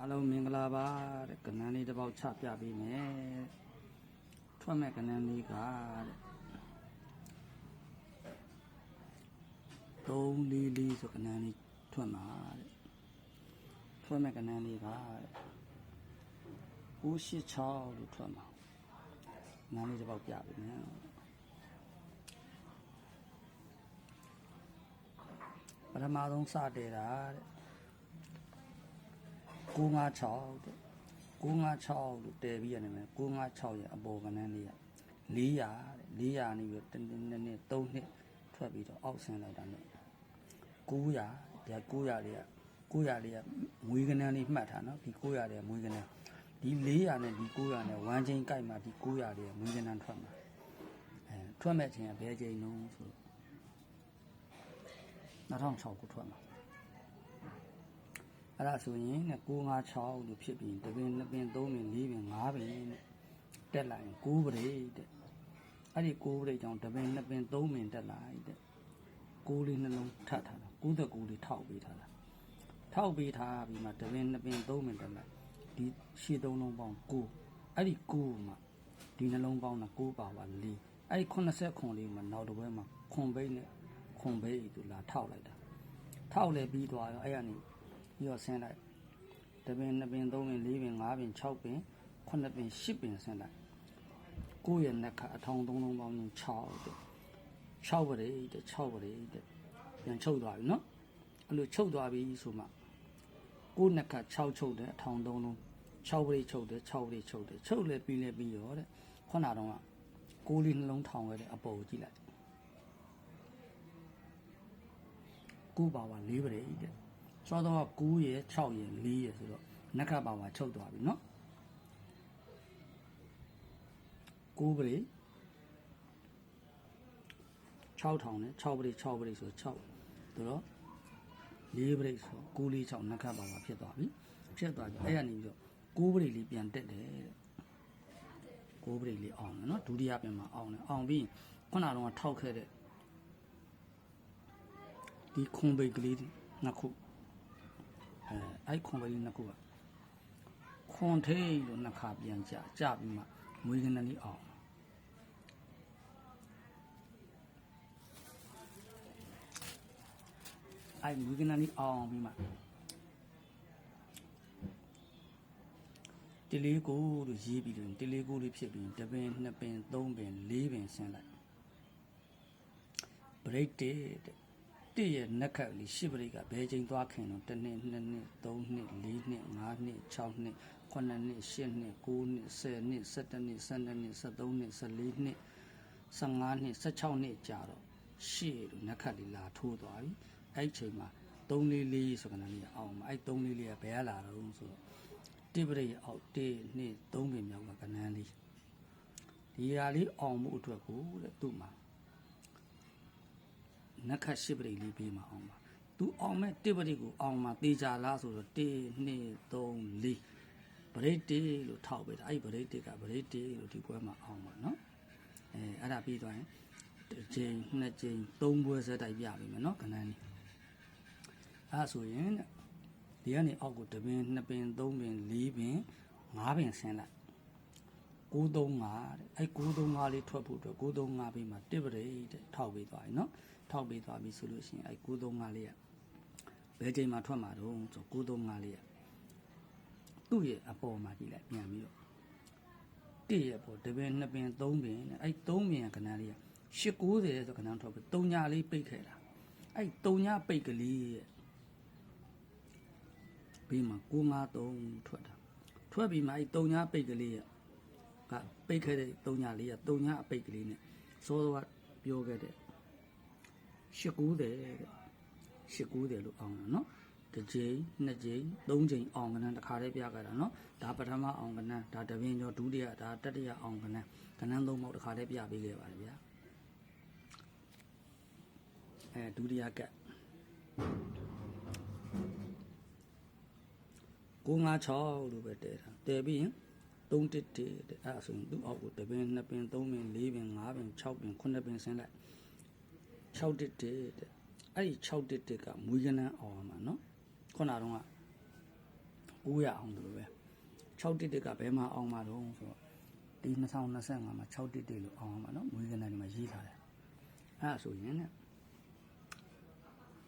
အားလုံးမင်္ဂလာပါတဲ့ကဏ္ဍလေးတစ်ပေါက်ချပြပေးမယ်တဲ့ထွက်မဲ့ကဏ္ဍလေးကတဲ့3လေးလေးဆိုကဏ္ဍလေးထွက်မှာတဲ့ထွက်မဲ့ကဏ္ဍလေးကတဲ့986လို့ထွက်မှာနားလေးတစ်ပေါက်ပြပေးမယ်ပထမဆုံးစတဲ့တာတဲ့ 956တဲ့956လို့တည်ပြီးရတယ်မယ်956ရဲ့အပေါ်ကဏ္ဍလေးက400တဲ့400နေပြီးတော့တနည်းနည်း3နှစ်ထွက်ပြီးတော့အောက်ဆင်းလိုက်တာနဲ့900ဒီ900လေးက900လေးကငွေကဏ္ဍလေးမှတ်ထားနော်ဒီ900လေးကငွေကဏ္ဍဒီ400နဲ့ဒီ900နဲ့ဝမ်းချင်းကြိုက်မှဒီ900လေးကငွေကဏ္ဍထွက်မှာအဲထွက်မဲ့ချိန်ကဘယ်ချိန်လုံးဆို2006ကိုထွက်မှာ အဲ့ဒါဆိုရင်နဲ့956လို့ဖြစ်ပြီးတပင်2ပင်3ပင်4ပင်5ပင်နဲ့တက်လာရင်9ပရိတ်တဲ့အဲ့ဒီ9ပရိတ်ကြောင့်တပင်2ပင်3ပင်တက်လာတဲ့9လေးနှလုံးထပ်ထားတာ99လေးထောက်ပေးထားတာထောက်ပေးထားပြီးမှတပင်2ပင်3ပင်တက်လာဒီရှည်3လုံးပေါင်း9အဲ့ဒီ9မှာဒီနှလုံးပေါင်းတာ9ပါပါ4အဲ့ဒီ80ခွန်လေးမှာနောက်တစ်ပွဲမှာခွန်ဘိတ်နဲ့ခွန်ဘိတ်သူလာထောက်လိုက်တာထောက်လဲပြီးသွားရောအဲ့ကနေ ပြီးတော့ဆင်းလိုက်တပင်2ပင်3ပင်4ပင်5ပင်6ပင်9ပင်10ပင်ဆင်းလိုက်ကိုယ့်ရဲ့နှက်ခအထောင်3လုံးပေါင်းရင်6တဲ့6ပရိတဲ့6ပရိတဲ့ပြန်ချုပ်သွားပြီနော်အဲ့လိုချုပ်သွားပြီဆိုမှကိုယ့်နှက်ခ6ချုပ်တယ်အထောင်3လုံး6ပရိချုပ်တယ်6ပရိချုပ်တယ်ချုပ်လဲပြီးလဲပြီးရောတဲ့ခုနတော့ကကိုယ်လေးနှလုံးထောင်ခဲ့တဲ့အပေါ်ကိုကြည့်လိုက်ကိုပါပါ၄ပရိတဲ့ စောတော့9ရယ်6ရယ်4ရယ်ဆိုတော့နက်ခတ်ပါပါချုပ်သွားပြီเนาะ9ပရိ6000နဲ့6ပရိ6ပရိဆို6ဆိုတော့4ပရိဆို9 4 6နက်ခတ်ပါပါဖြစ်သွားပြီဖြစ်သွားပြီအဲ့ရနေပြီးတော့9ပရိလေးပြန်တက်တယ်တဲ့9ပရိလေးအောင်တယ်เนาะဒုတိယပြန်မှာအောင်တယ်အောင်ပြီးခုနကတော့ထောက်ခဲ့တဲ့ဒီခွန်ဘိတ်ကလေးနှစ်ခု အဲအဲ့ခွန်ကလေးနှစ်ခုကခွန်ထိတ်လို့နှစ်ခါပြန်ကြကြပြီးမှမွေးကနလေးအောင်အဲ့မွေးကနလေးအောင်ပြီးမှတလေးကိုလို့ရေးပြီးလို့တလေးကိုလေးဖြစ်ပြီးတပင်နှစ်ပင်သုံးပင်လေးပင်ဆင်းလိုက်ဘရိတ် တဲ့တဲ့တည့်ရဲ့နက်ခတ်လေးရှစ်ပရိတ်ကဘယ်ချိန်သွားခင်တော့တစ်နှစ်နှစ်နှစ်သုံးနှစ်လေးနှစ်ငါးနှစ်၆နှစ်ခုနှစ်နှစ်ရှစ်နှစ်ကိုးနှစ်ဆယ်နှစ်ဆယ်တစ်နှစ်ဆယ်နှစ်နှစ်ဆယ်သုံးနှစ်ဆယ်လေးနှစ်ဆယ်ငါးနှစ်ဆယ်၆နှစ်ကြာတော့ရှေ့လို့နက်ခတ်လေးလာထိုးသွားပြီအဲ့ချိန်မှာ3လေးလေးဆိုကနလေးအောင်မှာအဲ့3လေးလေးကဘယ်ကလာတော့ဆိုတော့တိပရိတ်အောက်1 2 3ပင်မြောက်ကကနန်းလေးဒီဟာလေးအောင်မှုအတွက်ကိုတဲ့သူ့မှာ နက်ခတ်ရှိပရိလေးပေးမှာအောင်ပါသူအောင်မဲ့တိပရိကိုအောင်မှာတေချာလားဆိုတော့1 2 3 4ပရိတေလို့ထောက်ပေးတာအဲ့ဒီပရိတေကပရိတေလို့ဒီပွဲမှာအောင်ပါနော်အဲအဲ့ဒါပြီးသွားရင်တစ်ချိန်နှစ်ချိန်သုံးပွဲဆက်တိုက်ပြပြီမယ်နော်ခဏလေးအဲ့ဆိုရင်ဒီကနေအောက်ကို1ပင်2ပင်3ပင်4ပင်5ပင်ဆင်းလိုက်935တဲ့အဲ့935လေးထွက်ဖို့အတွက်935ပြီးမှတစ်ပရိတဲ့ထောက်ပေးသွားရင်နော် ထောက်ပေးသွားပြီဆိုလို့ရှိရင်အဲ့935လေးကဘယ်ချိန်မှထွက်မှာတော့ဆို935လေးကသူ့ရဲ့အပေါ်မှာကြည့်လိုက်ပြန်ပြီးတော့တစ်ရဲ့ပေါ်တစ်ပင်နှစ်ပင်သုံးပင်တဲ့အဲ့သုံးပင်ကခဏလေးက890ဆိုခဏထွက်ပြီး3ညာလေးပိတ်ခဲ့တာအဲ့3ညာပိတ်ကလေးရဲ့ပြီးမှ953ထွက်တာထွက်ပြီးမှအဲ့3ညာပိတ်ကလေးရဲ့ကပိတ်ခဲ့တဲ့တုံညာလေးကတုံညာအပိတ်ကလေးနဲ့စောစောကပြောခဲ့တဲ့ 890တဲ့890လို့အောင်တာနော်တစ်ကြိမ်နှစ်ကြိမ်သုံးကြိမ်အောင်ကနန်းတစ်ခါတည်းပြကြတာနော်ဒါပထမအောင်ကနန်းဒါတပင်ကျော်ဒုတိယဒါတတိယအောင်ကနန်းကနန်းသုံးပေါက်တစ်ခါတည်းပြပေးခဲ့ပါတယ်ဗျာအဲဒုတိယကက်956လို့ပဲတဲတာတဲပြီးရင်311တဲ့အဲဆိုရင်သူ့အောက်ကိုတပင်2ပင်3ပင်4ပင်5ပင်6ပင်9ပင်ဆင်းလိုက် 6တစ်တစ်တဲ့အဲ့ဒီ6တစ်တစ်ကမွေးကနန်းအောင်မှာနော်ခုနကတော့က900အောင်တယ်လို့ပဲ6တစ်တစ်ကဘယ်မှာအောင်မှာတော့ဆိုတော့ဒီ2025မှာ6တစ်တစ်လို့အောင်အောင်မှာနော်မွေးကနန်းဒီမှာရေးထားတယ်အဲ့ဒါဆိုရင်ね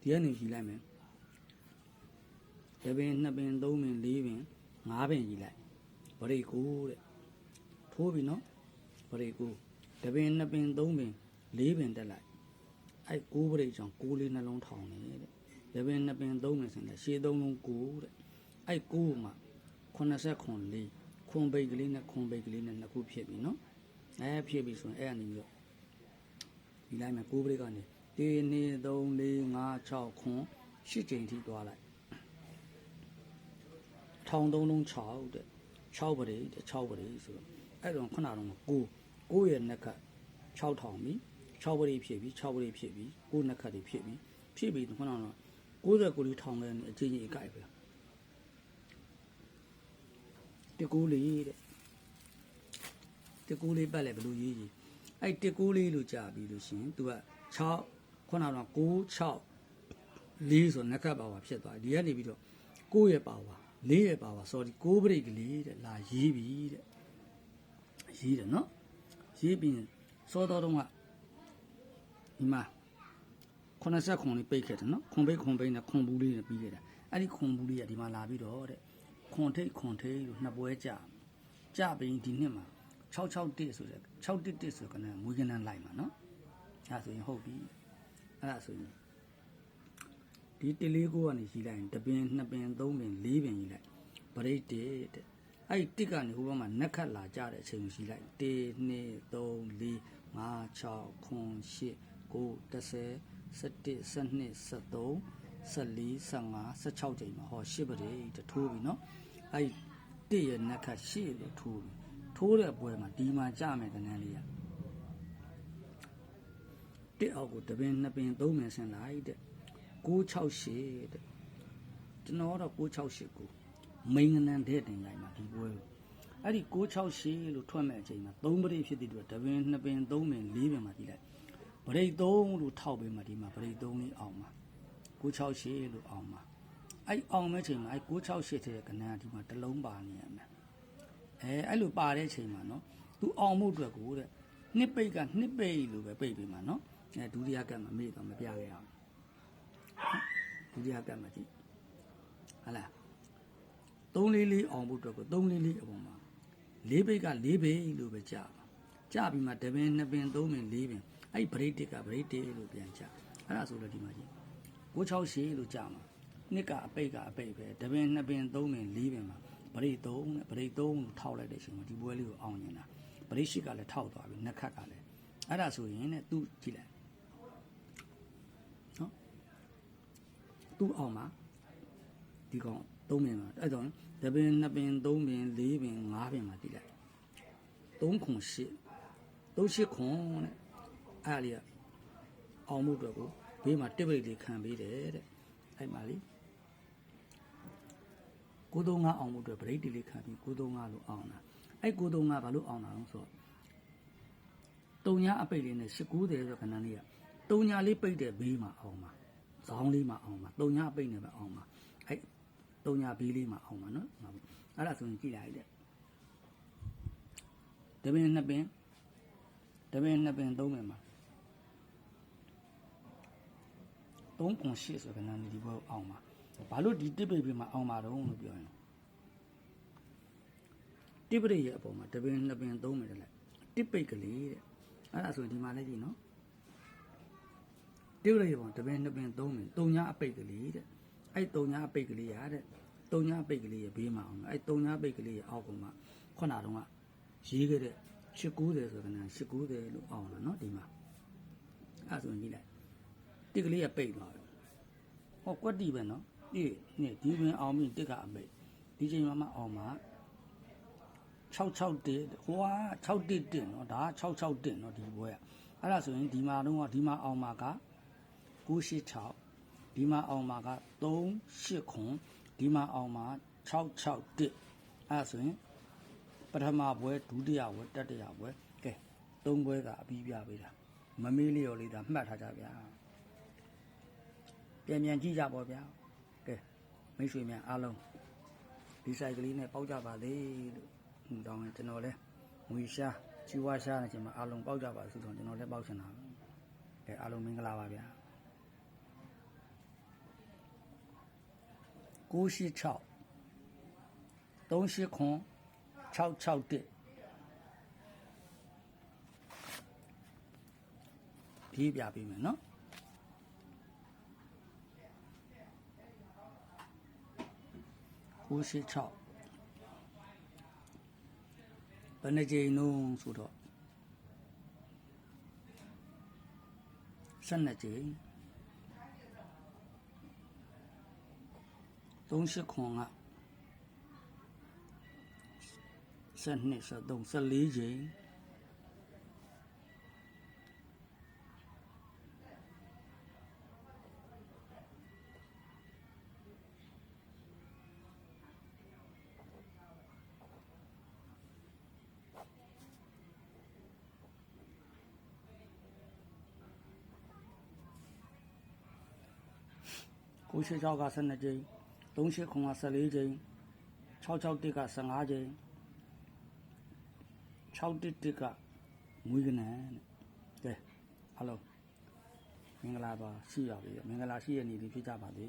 ဒီကနေရေးလိုက်မယ်တပင်နှစ်ပင်သုံးပင်လေးပင်ငါးပင်ရေးလိုက်ဗရိတ်ကိုတဲ့ထိုးပြီနော်ဗရိတ်ကိုတပင်နှစ်ပင်သုံးပင်လေးပင်တက်လိုက် အဲ့ကိုးဗရိတ်ကြောင့်ကိုးလေးနှလုံးထောင်နေတဲ့တပင်နှစ်ပင်သုံးပင်ဆိုရင်ရှေးသုံးလုံးကိုးတဲ့အဲ့ကိုးမှာ89လေးခွန်ဘိတ်ကလေးနဲ့ခွန်ဘိတ်ကလေးနဲ့နှစ်ခုဖြစ်ပြီနော်အဲဖြစ်ပြီဆိုရင်အဲ့အနေပြီးတော့ဒီလိုက်မယ်ကိုးဗရိတ်ကနေ1 2 3 4 5 6ခွန်ရှစ်ကြိမ်ထိသွားလိုက်ထောင်သုံးလုံး6တဲ့6ပရိတဲ့6ပရိဆိုတော့အဲ့တော့ခုနကတော့ကိုကိုရဲ့နှစ်ခတ်6ထောင်ပြီ 6ပရိဖြစ်ပြီ6ပရိဖြစ်ပြီကိုနှစ်ခတ်တွေဖြစ်ပြီဖြစ်ပြီခုနကတော့69လေးထောင်လဲအချင်းကြီးအကြိုက်ပဲတကူလေးတဲ့တကူလေးပတ်လဲဘယ်လိုရေးကြီးအဲ့တကူလေးလို့ကြာပြီလို့ရှင် तू က6ခုနကတော့9 6လေးဆိုနှစ်ခတ်ပါဝါဖြစ်သွားဒီကနေပြီးတော့9ရဲ့ပါဝါလေးရဲ့ပါဝါ sorry 6 break လေးတဲ့လာရေးပြီတဲ့ရေးတယ်နော်ရေးပြီးစောတော်တုံးက ဒီမှာ80ခွန်လေးပိတ်ခဲ့တယ်နော်ခွန်ပိတ်ခွန်ပိတ်နဲ့ခွန်ဘူးလေးနဲ့ပြီးခဲ့တာအဲ့ဒီခွန်ဘူးလေးကဒီမှာလာပြီးတော့တဲ့ခွန်ထိတ်ခွန်ထိတ်လို့နှစ်ပွဲကြာကြာပြီးဒီနှစ်မှာ661ဆိုတဲ့611ဆိုကနမွေးကနန်းလိုက်မှာနော်အဲ့ဒါဆိုရင်ဟုတ်ပြီအဲ့ဒါဆိုရင်ဒီတလေးကိုကနေရှိလိုက်ရင်တပင်နှစ်ပင်သုံးပင်လေးပင်ကြီးလိုက်ပရိတ်တေတဲ့အဲ့ဒီတစ်ကနေဟိုဘက်မှာနက်ခတ်လာကြတဲ့အချိန်ကိုရှိလိုက်1 2 3 4 5 6 9 10 9 10 11 12 13 14 15 16ချိန်မှာဟော10ပရိတ်တထိုးပြီနော်အဲ့ဒီတစ်ရဲ့နက်ခတ်10လို့ထိုးပြီထိုးတဲ့ပွဲမှာဒီမှာကြမယ်ကနန်းလေးကတစ်အောက်ကိုတပင်နှစ်ပင်သုံးပင်ဆင်လိုက်တဲ့668တဲ့ကျွန်တော်တော့668ကိုမိန်ငနန်တဲ့တင်လိုက်မှာဒီပွဲကိုအဲ့ဒီ668လို့ထွက်မဲ့အချိန်မှာ3ပရိဖြစ်တဲ့အတွက်တပင်2ပင်3ပင်4ပင်မှာကြည့်လိုက် ပရိ3လို့ထောက်ပေးမှာဒီမှာပရိ3လေးအောင်မှာ668လို့အောင်မှာအဲ့အောင်မဲ့ချိန်မှာအဲ့668တဲ့ကနန်းဒီမှာတစ်လုံးပါနေရမယ်အဲအဲ့လိုပါတဲ့ချိန်မှာနော်သူအောင်မှုအတွက်ကိုတဲ့နှစ်ပိတ်ကနှစ်ပိတ်လို့ပဲပိတ်ပေးမှာနော်အဲဒုတိယကတ်မှာမေ့တော့မပြခဲ့အောင်ဒုတိယကတ်မှာကြည့်ဟာလား3လေးလေးအောင်ဖို့အတွက်ကို3လေးလေးအပေါ်မှာ၄ဘိတ်က၄ဘိတ်လို့ပဲကြာပါကြာပြီးမှတပင်2ပင်3ပင်4ပင် အဲ့ဘရိတ်တစ်ကဘရိတ်တစ်လို့ပြန်ကြာအဲ့ဒါဆိုတော့ဒီမှာကြည့်668လို့ကြာမှာနှစ်ကအပိတ်ကအပိတ်ပဲတပင်2ပင်3ပင်4ပင်မှာဗရိတ်3နဲ့ဗရိတ်3လို့ထောက်လိုက်တဲ့အချိန်မှာဒီပွဲလေးကိုအောင်နေတာဗရိတ်ရှိကလည်းထောက်သွားပြီနှစ်ခတ်ကလည်းအဲ့ဒါဆိုရင်ねသူကြည့်လိုက်နော်သူအောင်မှာဒီကောင်သုံးပင်မှာအဲ့တော့တပင်နှစ်ပင်သုံးပင်လေးပင်ငါးပင်မှာတည်လိုက်သုံးခွန်ရှစ်သုံးရှစ်ခွန်တဲ့ အဲ့ဒါလေးကအောင်မှုအတွက်ကိုဘေးမှာတစ်ပိတ်လေးခံပေးတယ်တဲ့အဲ့မှာလေကိုသုံးငါအောင်မှုအတွက်ဗရိတ်တီလေးခံပြီးကိုသုံးငါလို့အောင်တာအဲ့ကိုသုံးငါဘာလို့အောင်တာလဲဆိုတော့တုံညာအပိတ်လေးနဲ့19တယ်ဆိုခဏလေးကတုံညာလေးပိတ်တဲ့ဘေးမှာအောင်ပါဇောင်းလေးမှာအောင်ပါတုံညာပိတ်နေပဲအောင်ပါအဲ့တုံညာဘေးလေးမှာအောင်ပါနော်အဲ့ဒါဆိုရင်ကြည့်လိုက်တဲ့တပင်နှစ်ပင်တပင်နှစ်ပင်သုံးပင်မှာ 3.8ဆိုကဏ္ဍနေဒီဘက်အောင်ပါဘာလို့ဒီတစ်ပေပြင်မှာအောင်ပါတော့လို့ပြောရင်တစ်ပေရဲ့အပေါ်မှာတပင်နှစ်ပင်သုံးမယ်တလိုက်တစ်ပေကလေးတဲ့အဲ့ဒါဆိုဒီမှာလည်းကြည့်နော်တစ်ပေရဲ့ပေါ်တပင်နှစ်ပင်သုံးမယ်တုံညာအပိတ်ကလေးတဲ့အဲ့တုံညာအပိတ်ကလေးရတဲ့တုံညာအပိတ်ကလေးရဲ့ဘေးမှာအောင်အဲ့တုံညာအပိတ်ကလေးရဲ့အောက်ကမှခုနတုန်းကရေးခဲ့တဲ့890ဆိုတဲ့ကဏ္ဍ890လို့အောင်လာနော်ဒီမှာအဲ့ဒါဆိုရင်ကြည့်လိုက် တစ်ကလေးကပိတ်သွားတယ်ဟောကွက်တီပဲเนาะဒီနေ့ဒီဝင်အောင်ပြီးတစ်ကအပိတ်ဒီချိန်မှာမှအောင်မှာ661ဟိုက611เนาะဒါက661เนาะဒီဘွဲကအဲ့ဒါဆိုရင်ဒီမှာတော့ဒီမှာအောင်မှာက986ဒီမှာအောင်မှာက38ခွန်ဒီမှာအောင်မှာ661အဲ့ဆိုရင်ပထမဘွဲဒုတိယဘွဲတတိယဘွဲကဲသုံးဘွဲကအပြီးပြပေးတာမမေးလျော်လေးဒါမှတ်ထားကြဗျာ ပြန်ပြန်ကြည့်ကြပါဗျာကဲမိတ်ဆွေများအားလုံးဒီဆိုင်ကလေးနဲ့ပေါက်ကြပါသေးလို့ဟွန်းတောင်းရင်ကျွန်တော်လည်းငွေရှားချီဝါရှားနေချိန်မှာအားလုံးပေါက်ကြပါစို့ဆိုကျွန်တော်လည်းပေါက်ချင်တာအဲအားလုံးမင်္ဂလာပါဗျာ986 38ခွန်661ဒီပြပေးမယ်နော် 986ဘယ်နှကြိမ်လုံးဆိုတော့12ကြိမ်38ခွန်က12 13 14ကြိမ် 986က12ကြိမ်38ခွန်က14ကြိမ်661က15ကြိမ်611ကငွေကနန်တဲ့ကဲအားလုံးမင်္ဂလာပါရှိရပြီမင်္ဂလာရှိရနေပြီဖြစ်ကြပါစေ